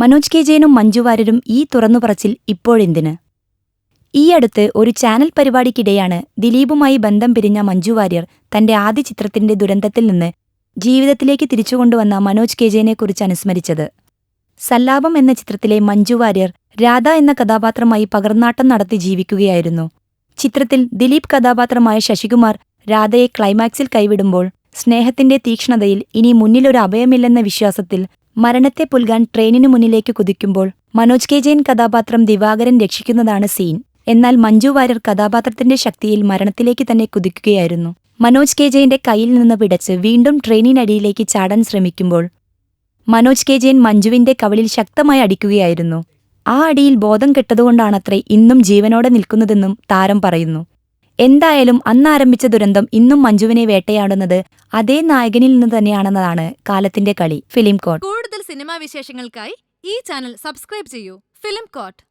Manoj K ജയനും മഞ്ജു വാര്യരും ഈ തുറന്നുപറച്ചിൽ ഇപ്പോഴെന്തിന്? ഈയടുത്ത് ഒരു ചാനൽ പരിപാടിക്കിടെയാണ് ദിലീപുമായി ബന്ധം പിരിഞ്ഞ മഞ്ജു വാര്യർ തന്റെ ആദ്യ ചിത്രത്തിന്റെ ദുരന്തത്തിൽ നിന്ന് ജീവിതത്തിലേക്ക് തിരിച്ചുകൊണ്ടുവന്ന മനോജ് കെ ജയനെക്കുറിച്ച് അനുസ്മരിച്ചത്. സല്ലാപം എന്ന ചിത്രത്തിലെ മഞ്ജു വാര്യർ രാധ എന്ന കഥാപാത്രമായി പകർന്നാട്ടം നടത്തി ജീവിക്കുകയായിരുന്നു. ചിത്രത്തിൽ ദിലീപ് കഥാപാത്രമായ ശശികുമാർ രാധയെ ക്ലൈമാക്സിൽ കൈവിടുമ്പോൾ സ്നേഹത്തിന്റെ തീക്ഷ്ണതയിൽ ഇനി മുന്നിലൊരു അഭയമില്ലെന്ന വിശ്വാസത്തിൽ മരണത്തെ പുൽകാൻ ട്രെയിനിനു മുന്നിലേക്ക് കുതിക്കുമ്പോൾ മനോജ് കെ ജയൻ കഥാപാത്രം ദിവാകരൻ രക്ഷിക്കുന്നതാണ് സീൻ. എന്നാൽ മഞ്ജു വാര്യർ കഥാപാത്രത്തിന്റെ ശക്തിയിൽ മരണത്തിലേക്ക് തന്നെ കുതിക്കുകയായിരുന്നു. മനോജ് കെ ജയന്റെ കയ്യിൽ നിന്ന് പിടച്ച് വീണ്ടും ട്രെയിനിനടിയിലേക്ക് ചാടാൻ ശ്രമിക്കുമ്പോൾ മനോജ് കെ ജയൻ മഞ്ജുവിന്റെ കവളിൽ ശക്തമായി അടിക്കുകയായിരുന്നു. ആ അടിയിൽ ബോധം കെട്ടതുകൊണ്ടാണത്രേ ഇന്നും ജീവനോടെ നിൽക്കുന്നതെന്നും താരം പറയുന്നു. എന്തായാലും അന്നാരംഭിച്ച ദുരന്തം ഇന്നും മഞ്ജുവിനെ വേട്ടയാടുന്നത് അതേ നായകനിൽ നിന്ന് തന്നെയാണെന്നതാണ് കാലത്തിന്റെ കളി. ഫിലിം കോട്ട്. കൂടുതൽ സിനിമാ വിശേഷങ്ങൾക്കായി ഈ ചാനൽ സബ്സ്ക്രൈബ് ചെയ്യൂ. Film coat.